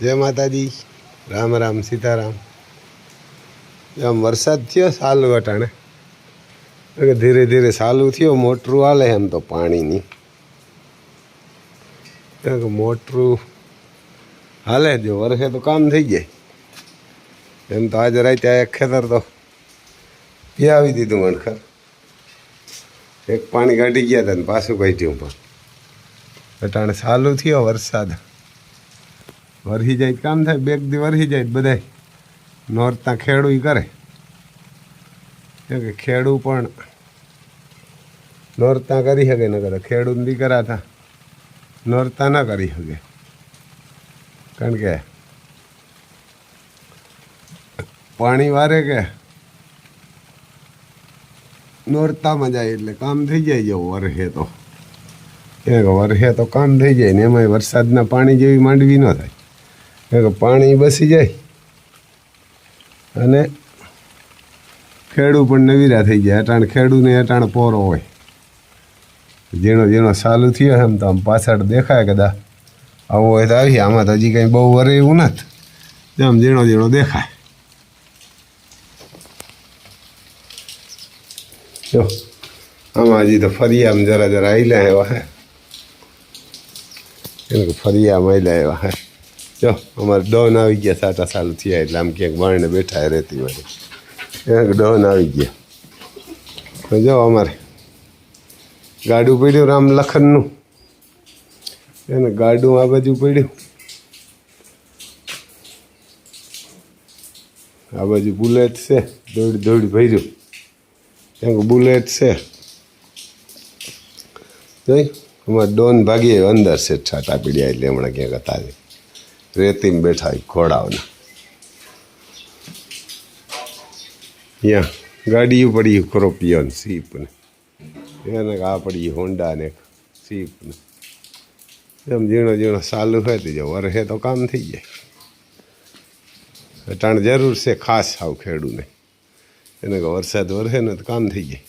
જય માતાજી. રામ રામ, સીતારામ. આમ વરસાદ થયો સાલું અટાણે ધીરે ધીરે સાલું થયો, મોટરું હાલે એમ તો પાણીની. મોટરું હાલે જો, વરસે તો કામ થઈ જાય. એમ તો આજે રાતે એક ખેતર તો પીઆવી દીધું મણખર એક પાણી કાઢી ગયા હતા ને પાછું કાઢ્યું પણ. અટાણે સાલું થયો વરસાદ. વરસી જાય, કામ થાય બેગ દી વરસી જાય બધાય. નોરતા ખેડૂ કરે. કે ખેડૂ પણ નોરતા કરી શકે ન કરે ખેડૂત બી કરાતા નોરતા ના કરી શકે કારણ કે પાણી વારે કે નોરતામાં જાય એટલે કામ થઈ જાય જેવું વરસે તો. એ વરસે તો કામ થઈ જાય ને એમાંય વરસાદના પાણી જેવી માંડવી ન થાય. પાણી બસી જાય. અને ખેડૂ પણ નવીરા થઈ જાય અટાણ ખેડૂને અટાણ પોરો હોય. જેનો જેનો ચાલુ થયો એમ તો આમ પાછળ દેખાય કદા આવો હોય તો આવી. આમાં તો હજી કંઈ બહુ વરે એવું નથી. આમ ઝીણો જેણો દેખાય. જો, આમાં હજી તો ફરી આમ જરા જરા આવેલા એવા હે. એને ફરી આમ આવેલા એવા હે. જો, અમારે ડોન આવી ગયા, સાટા સાલું થયા એટલે આમ ક્યાંક બાણે બેઠા રહેતી હોય ક્યાંક ડોન આવી ગયા. જો અમારે ગાડું પડ્યું રામ લખનનું. એને ગાડું આ બાજુ પડ્યું. આ બાજુ બુલેટ છે, દોડી દોડી ભર્યું. ક્યાંક બુલેટ છે. જોઈ, અમારે ડોન ભાગીએ અંદર છે, છાટા પીડ્યા એટલે હમણાં ક્યાંક હતા. રેતીમાં બેઠા ઘોડાઓના ત્યાં ગાડીઓ પડી ક્રોપિયો ને સીપ ને એને આ પડી હોન્ડા ને સીપ ને એમ ઝીણો ઝીણો ચાલુ હોય તો જો વરસે તો કામ થઈ જાય. અટાણ જરૂર છે ખાસ આવું ખેડૂને. એને વરસાદ વરસે ને તો કામ થઈ જાય.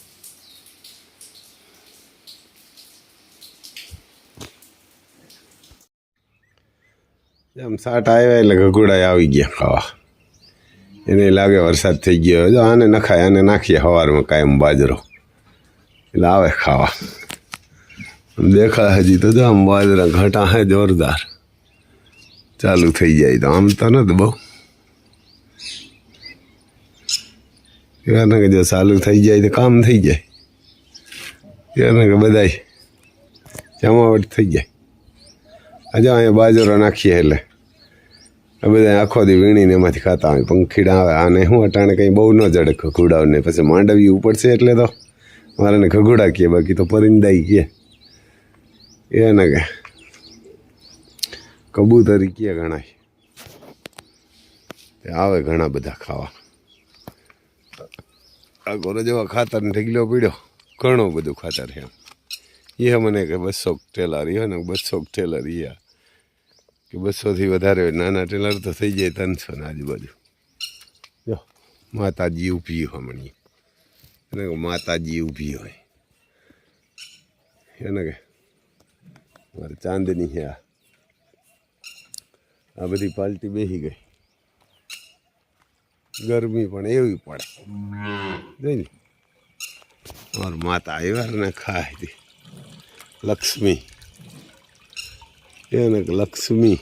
એમ સાટ આવ્યા એટલે ઘગુડા આવી ગયા ખાવા. એને લાગે વરસાદ થઈ ગયો. જો આને નખાય, આને નાખીએ સવારમાં કાયમ બાજરો. એટલે આવે ખાવા. દેખાય હજી તો જો આમ બાજરા ઘટા હે જોરદાર. ચાલુ થઈ જાય તો આમ તો નથી બહુ. એને કે જો ચાલુ થઈ જાય તો કામ થઈ જાય. એને કે બધાય જમાવટ થઈ જાય. આજે અહીંયા બાજરો નાખીએ એટલે. બધા આખો દી વીણીને એમાંથી ખાતા હોય. પંખીડા આવે, આને હું અટાણે કંઈ બહુ ન જડે ઘગુડાઓને પછી માંડવી ઉપડશે એટલે તો મારાને ઘગુડા કહે બાકી તો પરિંદાઈ કહે એને કે કબૂતરી કહે ઘણા તે આવે ઘણા બધા ખાવા. આ ગોરો જેવા ખાતર ઢગલો પીડ્યો. ઘણું બધું ખાતર છે એ મને કે બસો ટેલર રહ્યો ને બસો ટેલર એ કે બસોથી વધારે હોય. નાના ટેલર તો થઈ જાય ત્રણસો ને આજુબાજુ. જો. માતાજી ઊભી હોય મણીએ એને કે માતાજી ઊભી હોય. એને કે મારે ચાંદની છે આ. આ બધી પાલટી બેસી ગઈ. ગરમી પણ એવી પડે. જોઈ ને મારી માતા આવ્યા ને ખાય હતી લક્ષ્મી. એને લક્ષ્મી.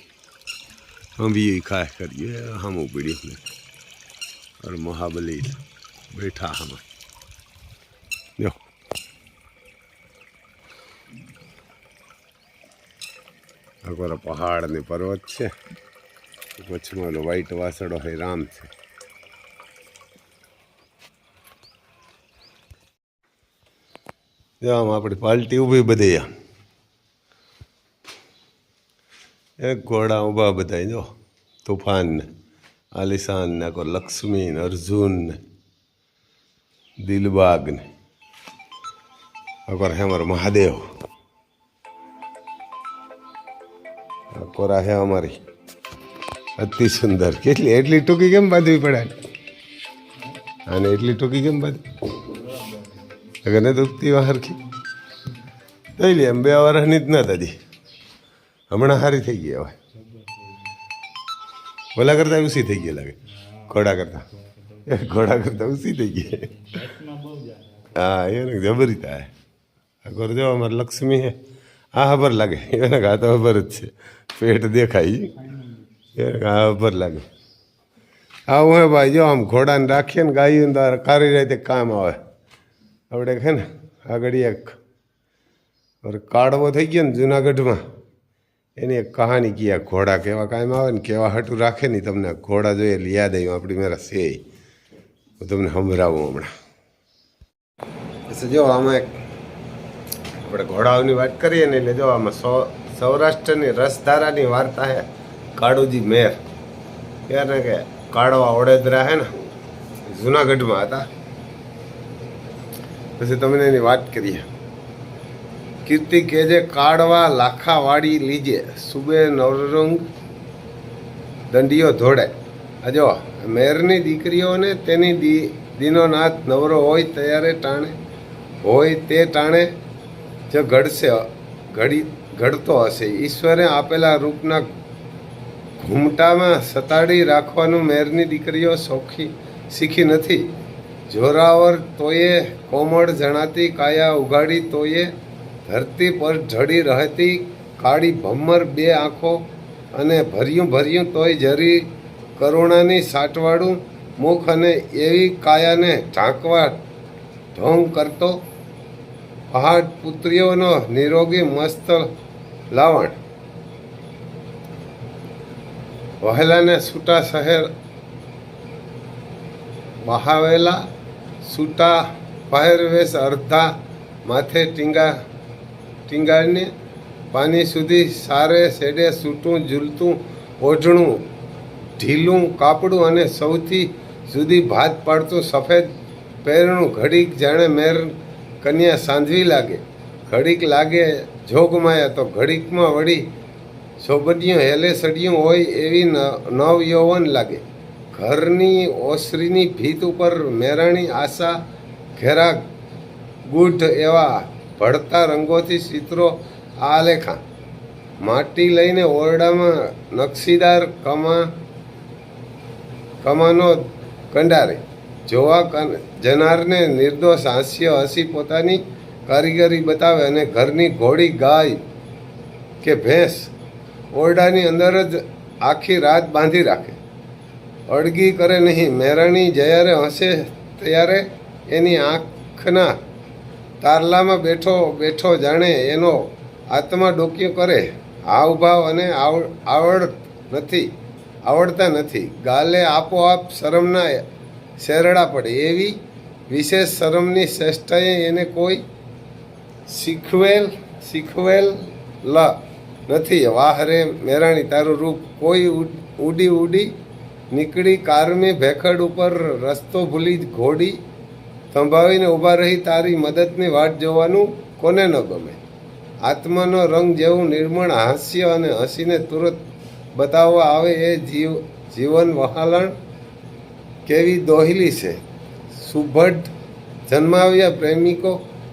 અંબી ખાય કરીએ, હામું પીડ્યું ને और મહાબલી બેઠા હમ. જો. અગોરા પહાડ ને પર્વત છે. વચમાં ઓલો વ્હાઈટ વાસડો હે, રામ છે. આમ આપણી પાલટી ઊભી બધી આમ. એક ઘોડા ઊભા બધા જો. તુફાન આલિશાનને આલિશાન ને આખો લક્ષ્મી ને અર્જુન ને દિલબાગ ને અગર હે અમારો મહાદેવ. અકોરા કોરા હે અમારી. અતિ સુંદર. કેટલી, એટલી ટૂંકી કેમ બાંધવી પડે આને એટલી ટૂંકી કેમ બાંધવી? અગર ને દુખતી વાર કી લઈ લે, એમ બે વર્ષની જ નથી હજી હમણાં સારી થઈ ગઈ હવે ઓલા કરતાં ઉસી થઈ ગઈ લાગે. ઘોડા કરતાં. ઘોડા કરતાં ઉસી થઈ ગઈ હા એને જબરી થાય. અગર જો અમારે લક્ષ્મી હે આ ખબર લાગે. એને આ તો ખબર જ છે. પેટ દેખાય. એને આ ખબર લાગે. આવું હે ભાઈ, જો આમ ઘોડાને રાખીએ ને ગાયું ને તારે કારી રીતે કામ આવે. આપણે છે ને આગળ એક. કાળવો થઈ ગયો ને જુનાગઢમાં. એની એક કહાની કી ઘોડા કેવા કાયમ આવે ને કેવા હટું રાખે નહીં તમને ઘોડા જોઈએ એટલે યાદ આવ્યું, આપણી મેરા સે હું તમને સંભળાવું હમણાં. પછી જો આમાં એક આપણે ઘોડાઓની વાત કરીએ ને એટલે જો આમાં સૌ, સૌરાષ્ટ્રની રસધારાની વાર્તા છે કાળુજી મેર. ત્યારે કે કાળવા ઓડેદરા હે ને, જુનાગઢમાં હતા. પછી તમને એની વાત કરીએ. કીર્તિ કેજે કાળવા લાખા વાડી લીજે. સુબે નવરંગ દંડીઓ ધોડે અજો મેરની દીકરીઓને તેની દી, દીનો નાથ નવરો હોય ત્યારે ટાણે. હોય તે ટાણે જો ઘડશે, ઘડી, ઘડતો હશે. ઈશ્વરે આપેલા રૂપના ઘૂમટામાં સતાડી રાખવાનું મેરની દીકરીઓ શોખી, શીખી નથી. જોરાવર તોયે, કોમળ જણાતી કાયા ઉઘાડી તોયે ધરતી પર ઢળી રહેતી કાળી ભમ્મર બે આંખો અને ભર્યું ભર્યું તોય જરી કરુણાની સાટવાળું મુખ અને એવી કાયાને ઢાંકવા ઢોંગ કરતો પહાડ પુત્રીઓનો નિરોગી મસ્ત લાવણ. વહેલાને છૂટા શહેર બહાવેલા છૂટા પહેરવેશ અડધા માથે ટીંગા ટીંગાડીને પાણી સુધી સારે સેડે સૂટું, ઝૂલતું, ઓઢણું, ઢીલું કાપડું અને સૌથી સુધી ભાત પાડતું સફેદ પહેરણું ઘડીક જાણે મેર કન્યા સાંધવી લાગે. ઘડીક લાગે જોગમાયા તો ઘડીકમાં વળી સોબડિયું હેલે સડિયું હોય એવી ન- નવ લાગે. ઘરની ઓસરીની ભીત ઉપર મેરાણી આશા ઘેરા ગુઢ એવા ભળતા રંગોથી ચિત્રો આલેખા. માટી લઈને ઓરડામાં નકશીદાર કમા, કમાનો કંડારે. જોવા જનારને નિર્દોષ હાસ્ય હસી પોતાની કારીગરી બતાવે અને ઘરની ઘોડી ગાય કે ભેંસ ઓરડાની અંદર જ આખી રાત બાંધી રાખે. અડગી કરે નહીં. મેરાણી જ્યારે હસે ત્યારે એની આંખના તારલામાં બેઠો બેઠો જાણે એનો આત્મા ડોક્યો કરે. હાવભાવ અને આવ- આવડ નથી આવડતા નથી. ગાલે આપોઆપ શરમના શેરડા પડે. એવી વિશેષ શરમની શ્રેષ્ઠએ એને કોઈ શીખવેલ શીખવેલ લ નથી. વાહ રે મેરાણી તારું રૂપ. કોઈ ઉડી ઉડી નીકળી. કારમી ભેખડ ઉપર રસ્તો ભૂલી ઘોડી સંભાવીને ઊભા રહી તારી મદદની વાટ જોવાનું કોને ન ગમે? આત્માનો રંગ જેવું નિર્મળ, હાસ્ય અને હસીને તુરત બતાવવા આવે એ જીવ, જીવન વહાલણ કેવી દોહિલી છે. સુભટ જન્માવ્યા, પ્રેમિકો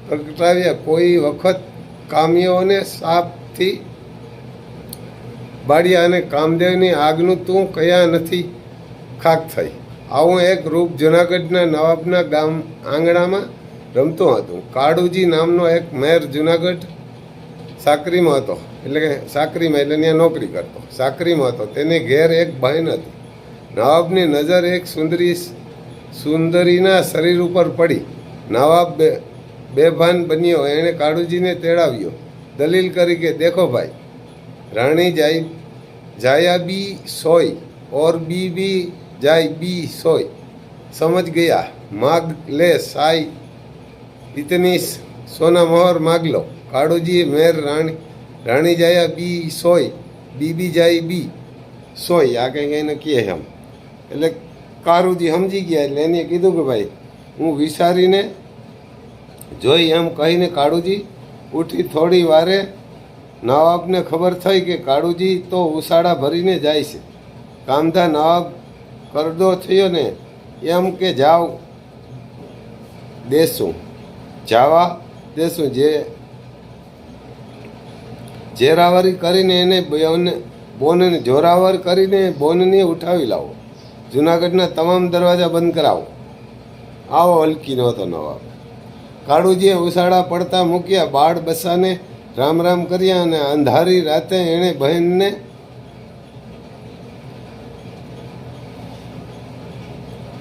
પ્રગટાવ્યા, કોઈ વખત કામ્યોને સાપથી બાળ્યા અને કામદેવની આગનું તું કયા નથી, ખાક થઈ. આવું એક રૂપ જૂનાગઢના નવાબના ગામ આંગણામાં રમતો હતો. કાળુજી નામનો એક મેર જૂનાગઢ સાકરીમાં હતો. એટલે કે સાકરીમાં, એટલે ત્યાં નોકરી કરતો. સાકરીમાં હતો. તેને ઘેર એક બહેન હતી. નવાબની નજર એક સુંદરી સુંદરીના શરીર ઉપર પડી. નવાબ બે, બેભાન બન્યો. એણે કાળુજીને તેડાવ્યો. દલીલ કરી કે, દેખો ભાઈ, રાણી જાય જાયાબી સોય ઓર બી બી જાય બી સોય. સમજ ગયા. માગ લે સાય ઇતનીશ સોના મોહર માગ લો. કાળુજી, મેર, રાણી રાણી જાયા બી સોય. બીબી જાય બી સોય. આ કંઈ કંઈને કહે એમ. એટલે કારુજી સમજી ગયા એટલે એને કીધું કે ભાઈ, હું વિચારીને જોઈ એમ કહીને કાળુજી ઉઠી થોડી વારે નવાબને ખબર થઈ કે કાળુજી તો ઉસાળા ભરીને જાય છે. કામધા નવાબ કરદો થયો ને, એમ કે જાવ દેશું, જાવા દેશું જે જેરાવરી કરીને એને બોને બોનને જોરાવર કરીને બોનને ઉઠાવી લાવો. જુનાગઢના તમામ દરવાજા બંધ કરાવો. આવો હલકી નહોતો નવાબ. કાળુજીએ ઉસાળા પડતા મૂક્યા, બાળ બસાને રામ રામ કર્યા અને અંધારી રાતે એણે બહેનને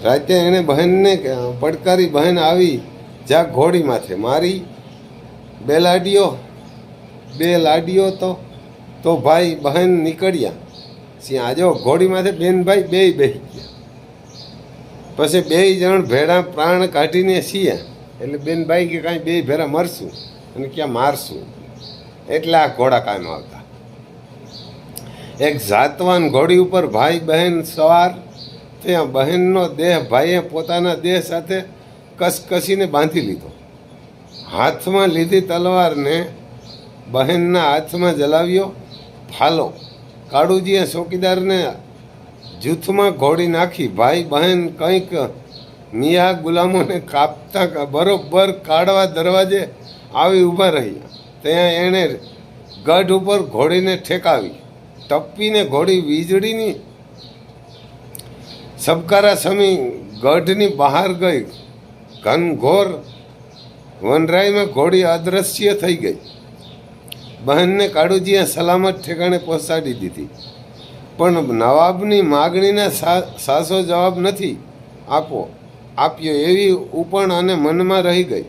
રાતે એણે બહેનને પડકારી બહેન આવી, જા ઘોડી માથે. મારી બે લાડીઓ બે લાડીઓ તો તો ભાઈ બહેન નીકળ્યા. સિંહ આજો ઘોડી માથે બેન ભાઈ બે બેસી ગયા. પછી બે જણ ભેડા પ્રાણ કાઢીને છીએ. એટલે બેન ભાઈ કે કાંઈ બે ભેરા મરશું અને ક્યાં મારશું. એટલે આ ઘોડા કાયમ આવતા. એક જાતવાન ઘોડી ઉપર ભાઈ બહેન સવાર ત્યાં બહેનનો દેહ, ભાઈએ પોતાના દેહ સાથે કસકસીને બાંધી લીધો. હાથમાં લીધી તલવારને બહેનના હાથમાં જલાવ્યો, ફાલો. કાળુજીએ ચોકીદારને જૂથમાં ઘોડી નાખી, ભાઈ, બહેન, કંઈક મિયા ગુલામોને કાપતા બરોબર કાઢવા દરવાજે આવી ઊભા રહ્યા. ત્યાં એણે ગઢ ઉપર ઘોડીને ઠેકાવી. ટપ્પીને ઘોડી વીજળીની સબકારા સમી ગઢની બહાર ગઈ. ઘનઘોર વનરાયમાં ઘોડી અદ્રશ્ય થઈ ગઈ. બહેનને કાળુજીએ સલામત ઠેકાણે પહોંચાડી દીધી. પણ નવાબની માગણીને સાસો જવાબ નથી આપો. આપ્યો એવી ઉપણ અને મનમાં રહી ગઈ.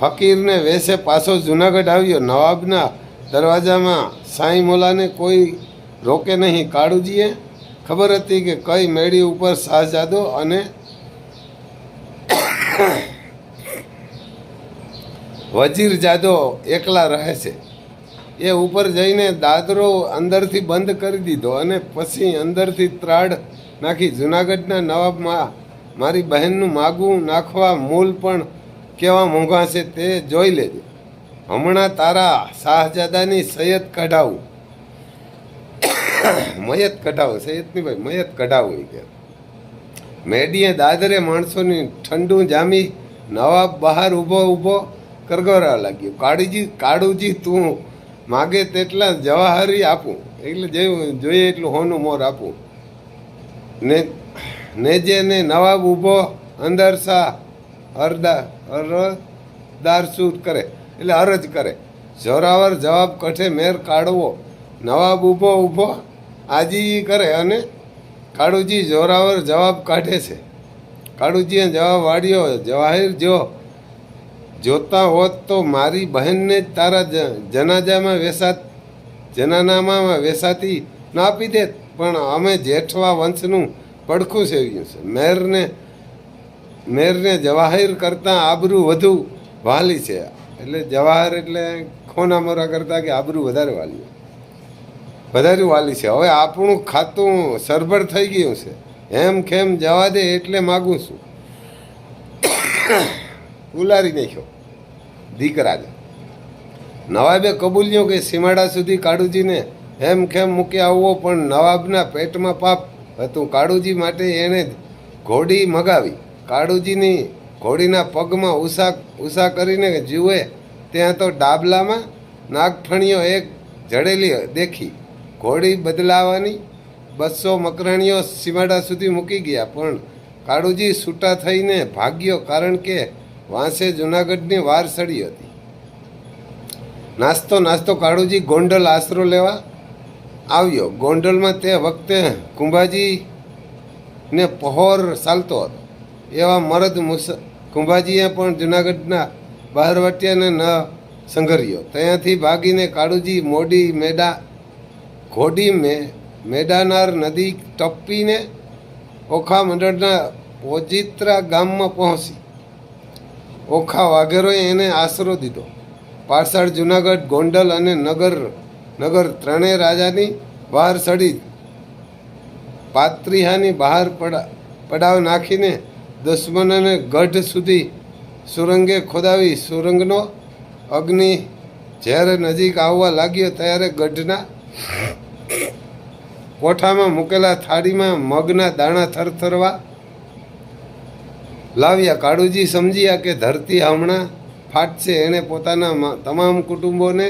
ફકીરને વેસે પાછો જુનાગઢ આવ્યો. નવાબના દરવાજામાં સાંઈ મોલાને કોઈ રોકે નહીં. કાળુજીએ ખબર હતી કે કઈ મેળી ઉપર શાહજાદો અને વજીર જાદો એકલા રહે છે. એ ઉપર જઈને દાદરો અંદરથી બંધ કરી દીધો અને પછી અંદરથી ત્રાડ નાખી. જુનાગઢના નવાબમાં મારી બહેનનું માગું નાખવા મૂલ પણ કેવા મોંઘા છે તે જોઈ લેજો. હમણાં તારા શાહજાદાની સૈયદ કઢાવું. મયત કઢાવો સૈયદની ભાઈ મયત કઢાવો કે. મેડીએ દાદરે માણસોની ઠંડુ જામી નવાબ બહાર ઊભો ઊભો કરગરા લાગ્યો. કાળુજી કાળુજી તું માગે તેટલા જવાહરી આપું. એટલે જે જોઈએ એટલું હોનું મોર આપું. ને નેજે ને નવાબ ઊભો અંદર સા અરદા અરદાર સૂર કરે. એટલે અરજ કરે. જોરાવર જવાબ કઠે મેર કાઢવો. નવાબ ઊભો ઊભો આજી કરે અને કાળુજી જોરાવર જવાબ કાઢે છે. કાળુજીએ જવાબ વાળ્યો, જવાહિર જો, જોતા હોત તો મારી બહેનને જ તારા જનાજામાં વેસાત, જનાનામાં વેસાતી ના આપી દે પણ અમે જેઠવા વંશનું પડખું સેવ્યું છે. મેરને મેરને જવાહિર કરતાં આબરૂ વધુ વાલી છે. એટલે જવાહર એટલે ખોના મોરા કરતાં કે આબરૂ વધારે વાલી. વધારે વાલી છે. હવે આપણું ખાતું સરભર થઈ ગયું છે. એમ કેમ જવા દે એટલે માગું છું. ઉલારી નાખ્યો. દીકરાને નવાબે કબૂલ્યો કે સીમાડા સુધી કાળુજીને એમ કેમ મૂકી આવવો, પણ નવાબના પેટમાં પાપ હતું. કાળુજી માટે એણે ઘોડી મગાવી. કાળુજીની ઘોડીના પગમાં ઉષા ઉષા કરીને જુએ ત્યાં તો ડાબલામાં નાગફણીઓ એક જડેલી દેખી. ઘોડી બદલાવાની બસો મકરાણીઓ સીમાડા સુધી મૂકી ગયા, પણ કાળુજી છૂટા થઈને ભાગ્યો કારણ કે વાંસે જુનાગઢની વાર સડી હતી. નાસ્તો નાસ્તો કાળુજી ગોંડલ આશરો લેવા આવ્યો. ગોંડલમાં તે વખતે કુંભાજીને પહોર ચાલતો હતો. એવા મરદ મુસ, કુંભાજીએ પણ જુનાગઢના બહારવટિયાને ન સંઘર્યો. ત્યાંથી ભાગીને કાળુજી મોડી મેડા ઘોડી મે મેડાનાર નદી ટપ્પીને ઓખા મંડળના ઓજિત્રા ગામમાં પહોંચી. ઓખા વાઘેરોએ એને આશરો દીધો. પાછળ જુનાગઢ, ગોંડલ અને નગર નગર ત્રણેય રાજાની બહાર સડી પાત્રિહાની બહાર પડા, પડાવ નાખીને દુશ્મનોને ગઢ સુધી સુરંગે ખોદાવી સુરંગનો અગ્નિ જ્યારે નજીક આવવા લાગ્યો ત્યારે ગઢના કોઠામાં મૂકેલા થાળીમાં મગના દાણા થરથરવા. લાવ્યા, કાળુજી સમજ્યા કે ધરતી હમણાં ફાટશે. એણે પોતાના તમામ કુટુંબોને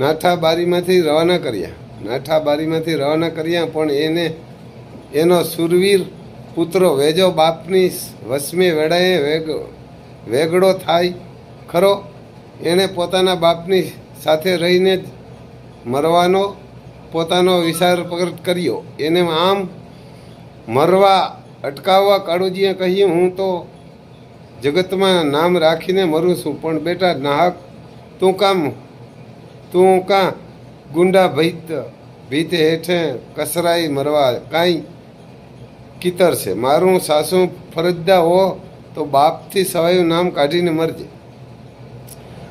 નાઠા બારીમાંથી રવાના કર્યા. નાઠા બારીમાંથી રવાના કર્યા, પણ એને, એનો સુરવીર પુત્રો વેજો બાપની વસમે વેળાએ વેગ, વેગડો થાય ખરો. એણે પોતાના બાપની સાથે રહીને જ મરવાનો પોતાનો વિચાર પ્રગટ કર્યો. એને આમ મરવા અટકાવવા કાળુજીએ કહ્યું, હું તો જગતમાં નામ રાખીને મરું છું, પણ બેટા નાહક, તું કામ, તું કાં ગુંડા ભીત, ભીતે હેઠે કસરાઈ મરવા કાંઈ કિતર છે? મારું સાસુ ફરજદા હો તો બાપથી સવાયું નામ કાઢીને મરજે.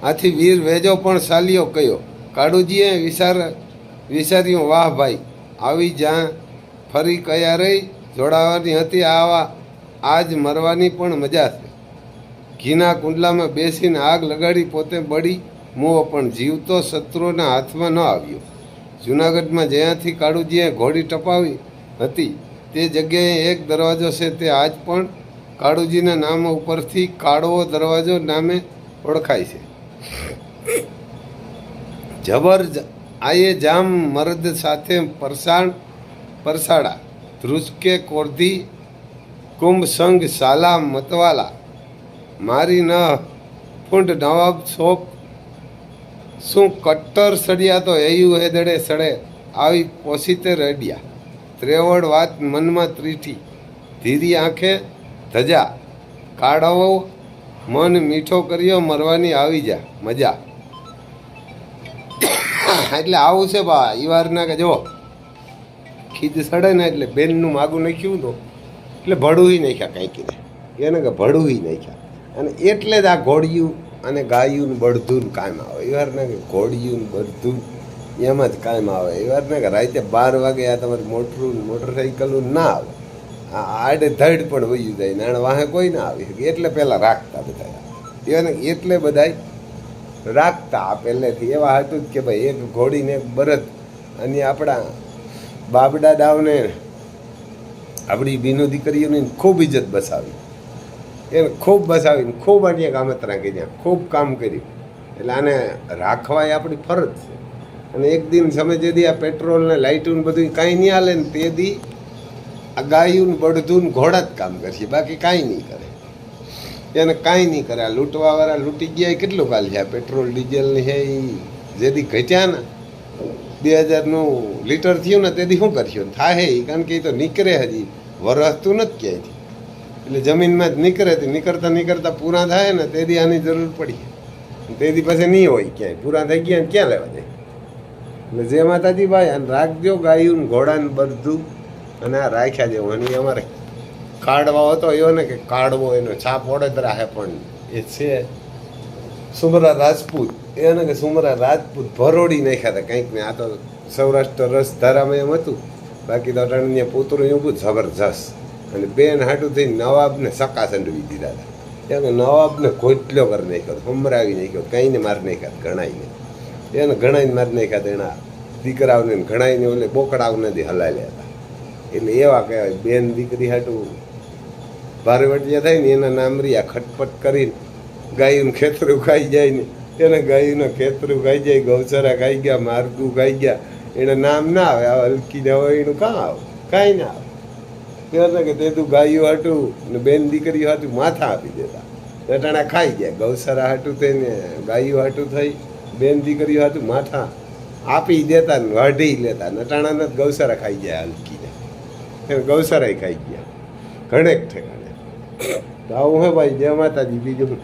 આથી વીર વેજો પણ સાલિયો કયો. કાળુજીએ વિચાર વિચાર્યું, વાહ ભાઈ, આવી જ્યાં ફરી કયા રહી? જોડાવાની હતી આવા, આજ મરવાની પણ મજા છે. ઘીના કુંડલામાં બેસીને આગ લગાડી પોતે બળી, મોહ પણ જીવતો શત્રુઓના હાથમાં ન આવ્યો. જુનાગઢમાં જ્યાંથી કાળુજીએ ઘોડી ટપાવી હતી, તે જગ્યાએ એક દરવાજો છે તે આજ પણ કાળુજીના નામ ઉપરથી કાળવો દરવાજો નામે ઓળખાય છે. જબર જ- આયે જામ મર્દ સાથે પરસાણ, પરસાડા ધ્રુસકે કોરધી, કુંભ સંઘ સાલા મતવાલા, મારી ન ફૂંડ નવાબ સોપ શું કટ્ટર સડ્યા તો એયું હેદડે સડે, આવી પોસીતે રડ્યા. ત્રેવડ વાત મનમાં ત્રીઠી, ધીરી આંખે ધજા કાઢવો મન મીઠો કર્યો, મરવાની આવી જા, મજા. એટલે આવું છે બા, ઈ વારના કે જો ખીજ સડે ને એટલે બેનનું માગું નાખ્યું તો, એટલે ભડું નાખ્યા કાંઈ કીધે એને કે ભડું નાખ્યા. અને એટલે જ આ ઘોડિયું અને ગાયું ને બળધું કાયમ આવે. એ વારના કે ઘોડિયું ને બળધું એમાં જ કાયમ આવે. એ વારના કે રાતે બાર વાગે આ તમારી મોટરું મોટરસાઇકલું ના આવે. આ આડે પણ વયું જાય નાણ વાહે કોઈ ના આવી. શકે એટલે પહેલાં રાખતા બધા. એને એટલે બધાય રાખતા પહેલેથી એવા હતું કે ભાઈ, એક ઘોડીને એક બરદ અને આપણા બાબડા દાવને આપણી બીનો દીકરીઓની ખૂબ ઇજ્જત બસાવી. એને ખૂબ બસાવીને ખૂબ અન્ય કામતરા કર્યા. ખૂબ કામ કર્યું. એટલે આને રાખવા એ આપણી ફરજ છે. અને એક દિન સમય જેદી આ પેટ્રોલ ને લાઇટું બધું કાંઈ નહીં હાલે ને તે દી આ ગાયું ને ઘોડા જ કામ કરશે. બાકી કાંઈ નહીં કરે. એને કાંઈ નહીં કરે. આ લૂંટવાવાળા લૂંટી ગયા કેટલું કાલ છે? પેટ્રોલ ડીઝલ ને છે એ જેથી ઘટ્યા ને, બે હજારનું લીટર થયું ને તેથી શું કરશું? થાય એ કારણ કે એ તો નીકળે હજી વરસતું નથી ક્યાંયથી. એટલે જમીનમાં જ નીકળે તે, નીકળતા નીકળતા પૂરા થાય ને તેથી આની જરૂર પડી. તેથી પાસે નહીં હોય ક્યાંય. પૂરા થઈ ગયા ક્યાં લેવા જાય? એટલે જે માતાજી ભાઈ રાખજો ગાયું ને ઘોડા ને બધું. અને આ રાખ્યા જેવું અને અમારે કાઢવા હતો એવો ને કે કાઢવો, એનો છાપ વડોદરા હે પણ એ છે સુમરા રાજપૂત. એને કે સુમરા રાજપૂત ભરોડી નાખ્યા હતા. કંઈક ને આ તો સૌરાષ્ટ્ર રસ ધારામાં એમ હતું. બાકી તો અટાણીને પુત્રો એવું જબરજસ્ત. અને બેન હાટું થઈ નવાબને સકા સંડવી દીધા હતા. એને નવાબને ઘોટલો કરી નાખ્યો હમરાવી નાખ્યો કંઈને મારી નાખ્યા ઘણાઈને એને ઘણાઈને મારી નાખ્યા એના દીકરાઓને ઘણાઈને ઓલે બોકડાઓને હલાવ્યા હતા. એટલે એવા કહેવાય, બેન દીકરી હાટું ભારે વટિયા થાય ને એના નામ રહ્યા, ખટપટ કરીને ગાયું ખેતરું ખાઈ જાય ને. એને ગાયું ખેતરું ખાઈ જાય, ગૌચરા ખાઈ ગયા માર્ગું ખાઈ ગયા. એને નામ ના આવે, આ હલકી ને હોય એનું કાં આવે, કાંઈ ના આવે. કહેવાય કે તે તું ગાયું હાટું ને બેન દીકરીઓ હાટું માથા આપી દેતા. લટાણા ખાઈ ગયા ગૌસરા હાટું થઈને ગાયું હાટું થઈ, બેન દીકરીઓ હાટું માથા આપી દેતા ને વાઢી લેતા નટાણાને ગૌસરા ખાઈ ગયા હલકીને. ગૌસરાય ખાઈ ગયા. ઘણેક ઠેકાણે. આવું હે ભાઈ જય માતાજી બીજું